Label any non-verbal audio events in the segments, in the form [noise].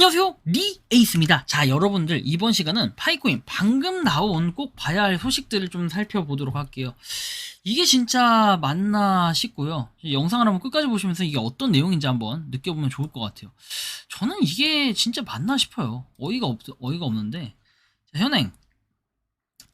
안녕하세요. 리 에이스입니다. 자 여러분들 이번 시간은 파이코인 방금 나온 꼭 봐야 할 소식들을 좀 살펴보도록 할게요. 이게 진짜 맞나 싶고요. 영상을 한번 끝까지 보시면서 이게 어떤 내용인지 한번 느껴보면 좋을 것 같아요. 저는 이게 진짜 맞나 싶어요. 어이가 없 어이가 없는데. 자, 현행.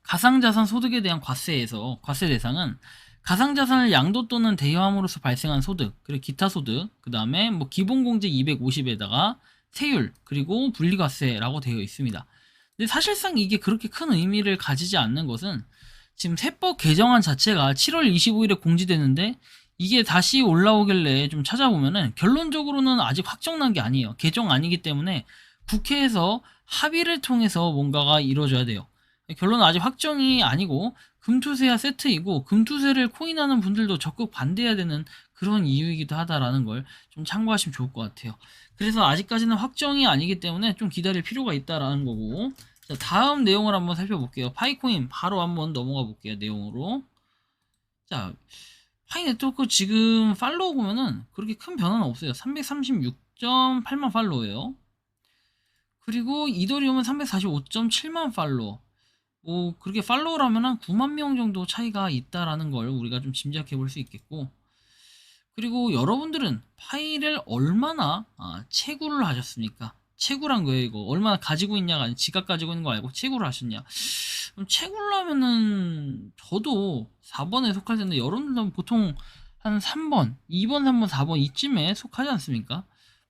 가상자산 소득에 대한 과세에서 과세 대상은 가상자산을 양도 또는 대여함으로써 발생한 소득, 그리고 기타 소득, 그 다음에 뭐 기본공제 250에다가 세율, 그리고 분리과세라고 되어 있습니다. 근데 사실상 이게 그렇게 큰 의미를 가지지 않는 것은 지금 세법 개정안 자체가 7월 25일에 공지되는데 이게 다시 올라오길래 좀 찾아보면은 결론적으로는 아직 확정난 게 아니에요. 개정 아니기 때문에 국회에서 합의를 통해서 뭔가가 이루어져야 돼요. 결론은 아직 확정이 아니고 금투세와 세트이고 금투세를 코인하는 분들도 적극 반대해야 되는 그런 이유이기도 하다라는 걸 좀 참고하시면 좋을 것 같아요. 그래서 아직까지는 확정이 아니기 때문에 좀 기다릴 필요가 있다라는 거고 자, 다음 내용을 한번 살펴볼게요. 파이코인 바로 한번 넘어가 볼게요. 내용으로 자 파이 네트워크 지금 팔로우 보면은 그렇게 큰 변화는 없어요. 336.8만 팔로우예요. 그리고 이더리움은 345.7만 팔로우. 뭐 그렇게 팔로우라면 한 9만 명 정도 차이가 있다라는 걸 우리가 좀 짐작해 볼 수 있겠고 그리고 여러분들은 파일을 얼마나 아, 채굴을 하셨습니까? 채굴한 거예요 이거 얼마나 가지고 있냐가 아니라 지갑 가지고 있는 거 알고 채굴을 하셨냐 그럼 채굴하면은 저도 4번에 속할 텐데 여러분들은 보통 한 3번 2번 3번 4번 이쯤에 속하지 않습니까?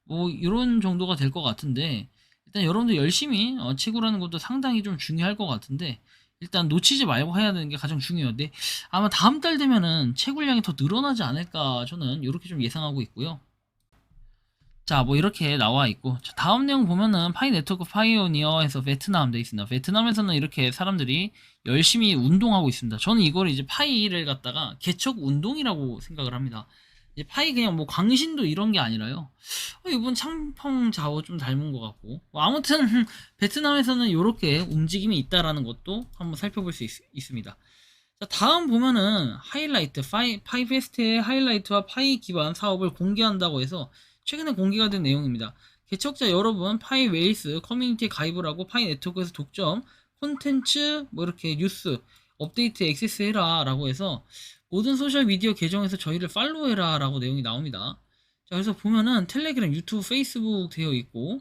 뭐 이런 정도가 될 것 같은데 일단 여러분들 열심히 어, 채굴하는 것도 상당히 좀 중요할 것 같은데 일단 놓치지 말고 해야 되는 게 가장 중요한데 아마 다음 달 되면은 채굴량이 더 늘어나지 않을까 저는 이렇게 좀 예상하고 있고요. 자, 뭐 이렇게 나와 있고 자, 다음 내용 보면은 파이 네트워크 파이오니어에서 베트남 돼 있습니다. 베트남에서는 이렇게 사람들이 열심히 운동하고 있습니다. 저는 이걸 이제 파이를 갖다가 개척 운동이라고 생각을 합니다. 이제 파이 그냥 뭐 광신도 이런 게 아니라요. 어, 이분 창펑 자오 좀 닮은 것 같고 뭐 아무튼 [laughs] 베트남에서는 이렇게 움직임이 있다라는 것도 한번 살펴볼 수 있, 습니다 자 다음 보면은 하이라이트 파이 파이 페스트의 하이라이트와 파이 기반 사업을 공개한다고 해서 최근에 공개가 된 내용입니다. 개척자 여러분 파이 웨일스 커뮤니티에 가입을 하고 파이 네트워크에서 독점 콘텐츠 뭐 이렇게 뉴스 업데이트 액세스해라 라고 해서 모든 소셜미디어 계정에서 저희를 팔로우해라 라고 내용이 나옵니다. 자, 그래서 보면은 텔레그램, 유튜브, 페이스북 되어 있고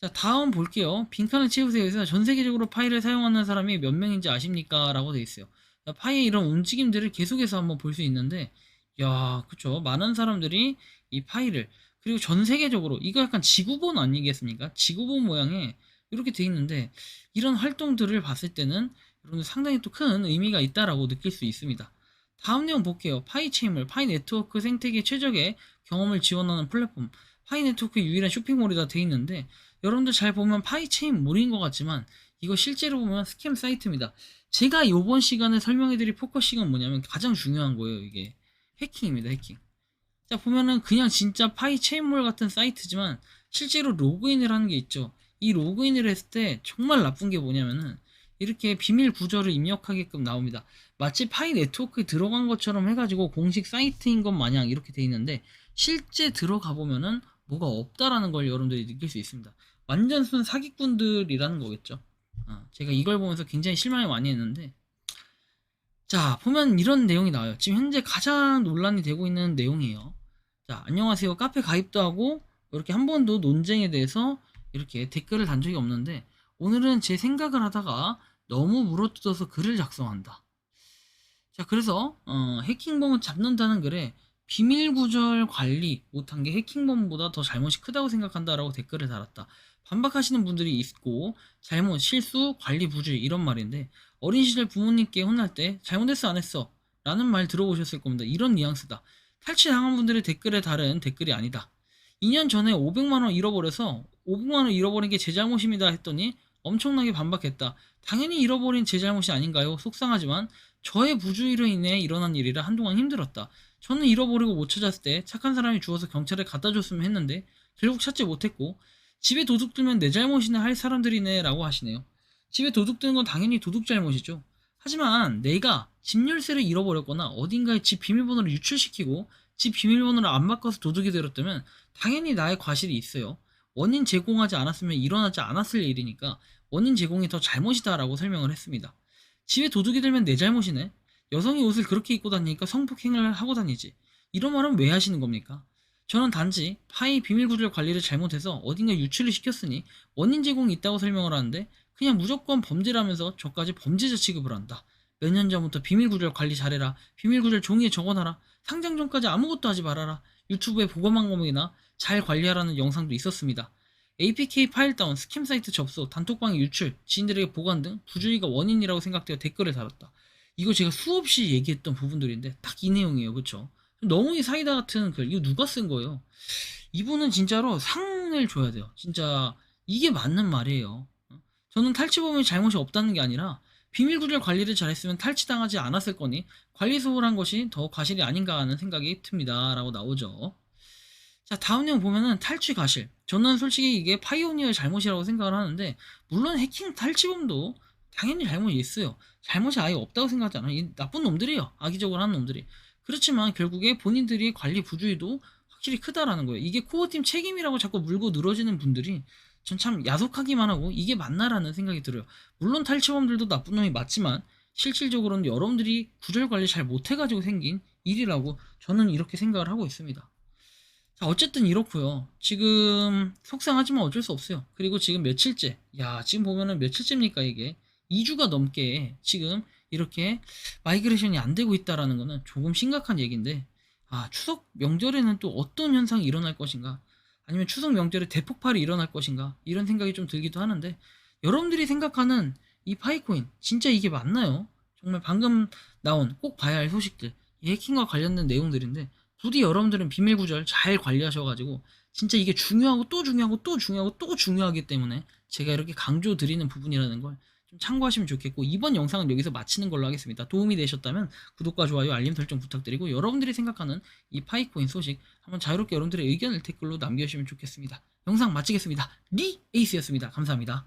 자, 다음 볼게요. 빈칸을 채우세요. 그래서 전 세계적으로 파이를 사용하는 사람이 몇 명인지 아십니까? 라고 되어 있어요. 자, 파이의 이런 움직임들을 계속해서 한번 볼 수 있는데 야, 그쵸. 많은 사람들이 이 파이를 그리고 전 세계적으로 이거 약간 지구본 아니겠습니까? 지구본 모양의 이렇게 돼 있는데 이런 활동들을 봤을 때는 여러분들 상당히 또 큰 의미가 있다라고 느낄 수 있습니다. 다음 내용 볼게요. 파이 체인몰, 파이 네트워크 생태계 최적의 경험을 지원하는 플랫폼. 파이 네트워크 유일한 쇼핑몰이다 돼 있는데 여러분들 잘 보면 파이 체인몰인 것 같지만 이거 실제로 보면 스캠 사이트입니다. 제가 이번 시간에 설명해드릴 포커싱은 뭐냐면 가장 중요한 거예요. 이게 해킹입니다. 해킹. 자 보면은 그냥 진짜 파이 체인몰 같은 사이트지만 실제로 로그인을 하는 게 있죠. 이 로그인을 했을 때 정말 나쁜 게 뭐냐면은 이렇게 비밀 구조를 입력하게끔 나옵니다. 마치 파이 네트워크에 들어간 것처럼 해가지고 공식 사이트인 것 마냥 이렇게 돼 있는데 실제 들어가 보면은 뭐가 없다라는 걸 여러분들이 느낄 수 있습니다. 완전 순 사기꾼들이라는 거겠죠. 아, 제가 이걸 보면서 굉장히 실망을 많이 했는데 자 보면 이런 내용이 나와요. 지금 현재 가장 논란이 되고 있는 내용이에요. 자 안녕하세요 카페 가입도 하고 이렇게 한 번도 논쟁에 대해서 이렇게 댓글을 단 적이 없는데 오늘은 제 생각을 하다가 너무 물어뜯어서 글을 작성한다. 자, 그래서 어, 해킹범을 잡는다는 글에 비밀 구절 관리 못한 게 해킹범보다 더 잘못이 크다고 생각한다라고 댓글을 달았다. 반박하시는 분들이 있고 잘못, 실수, 관리 부주의 이런 말인데 어린 시절 부모님께 혼날 때 잘못했어 안 했어 라는 말 들어보셨을 겁니다. 이런 뉘앙스다. 탈취당한 분들의 댓글에 다른 댓글이 아니다. 2년 전에 500만원 잃어버려서 500만원 잃어버린 게 제 잘못입니다 했더니 엄청나게 반박했다. 당연히 잃어버린 제 잘못이 아닌가요? 속상하지만 저의 부주의로 인해 일어난 일이라 한동안 힘들었다. 저는 잃어버리고 못 찾았을 때 착한 사람이 주워서 경찰에 갖다 줬으면 했는데 결국 찾지 못했고 집에 도둑 들면 내 잘못이네 할 사람들이네 라고 하시네요. 집에 도둑 드는 건 당연히 도둑 잘못이죠. 하지만 내가 집 열쇠를 잃어버렸거나 어딘가에 집 비밀번호를 유출시키고 집 비밀번호를 안 바꿔서 도둑이 들었다면 당연히 나의 과실이 있어요. 원인 제공하지 않았으면 일어나지 않았을 일이니까 원인 제공이 더 잘못이다라고 설명을 했습니다. 집에 도둑이 들면 내 잘못이네. 여성이 옷을 그렇게 입고 다니니까 성폭행을 하고 다니지. 이런 말은 왜 하시는 겁니까? 저는 단지 파이 비밀 구조 관리를 잘못해서 어딘가 유출을 시켰으니 원인 제공이 있다고 설명을 하는데 그냥 무조건 범죄라면서 저까지 범죄자 취급을 한다. 몇 년 전부터 비밀 구절 관리 잘해라. 비밀 구절 종이에 적어놔라. 상장 전까지 아무것도 하지 말아라. 유튜브에 보고 방법이나 잘 관리하라는 영상도 있었습니다. APK 파일 다운, 스캠 사이트 접속, 단톡방의 유출, 지인들에게 보관 등 부주의가 원인이라고 생각되어 댓글을 달았다. 이거 제가 수없이 얘기했던 부분들인데 딱 이 내용이에요. 그쵸? 너무 이 사이다 같은 글, 이거 누가 쓴 거예요? 이분은 진짜로 상을 줘야 돼요. 진짜 이게 맞는 말이에요. 저는 탈취범의 잘못이 없다는 게 아니라 비밀 구절 관리를 잘했으면 탈취당하지 않았을 거니 관리 소홀한 것이 더 과실이 아닌가 하는 생각이 듭니다. 라고 나오죠. 자, 다음 내용 보면은 탈취 과실. 저는 솔직히 이게 파이오니어의 잘못이라고 생각을 하는데, 물론 해킹 탈취범도 당연히 잘못이 있어요. 잘못이 아예 없다고 생각하잖아요. 이 나쁜 놈들이에요. 악의적으로 하는 놈들이. 그렇지만 결국에 본인들이 관리 부주의도 확실히 크다라는 거예요. 이게 코어팀 책임이라고 자꾸 물고 늘어지는 분들이 전 참 야속하기만 하고 이게 맞나라는 생각이 들어요. 물론 탈취범들도 나쁜 놈이 맞지만 실질적으로는 여러분들이 구절 관리 잘 못해가지고 생긴 일이라고 저는 이렇게 생각을 하고 있습니다. 자, 어쨌든 이렇고요. 지금 속상하지만 어쩔 수 없어요. 그리고 지금 며칠째, 야, 지금 보면은 며칠째입니까 이게 2주가 넘게 지금 이렇게 마이그레이션이 안 되고 있다라는 거는 조금 심각한 얘기인데, 아, 추석 명절에는 또 어떤 현상이 일어날 것인가? 아니면 추석 명절에 대폭발이 일어날 것인가? 이런 생각이 좀 들기도 하는데, 여러분들이 생각하는 이 파이코인, 진짜 이게 맞나요? 정말 방금 나온 꼭 봐야 할 소식들, 이 해킹과 관련된 내용들인데, 부디 여러분들은 비밀 구절 잘 관리하셔가지고, 진짜 이게 중요하고 또 중요하고 또 중요하고 또 중요하기 때문에 제가 이렇게 강조 드리는 부분이라는 걸 좀 참고하시면 좋겠고 이번 영상은 여기서 마치는 걸로 하겠습니다. 도움이 되셨다면 구독과 좋아요, 알림 설정 부탁드리고 여러분들이 생각하는 이 파이코인 소식 한번 자유롭게 여러분들의 의견을 댓글로 남겨주시면 좋겠습니다. 영상 마치겠습니다. 리 에이스였습니다. 감사합니다.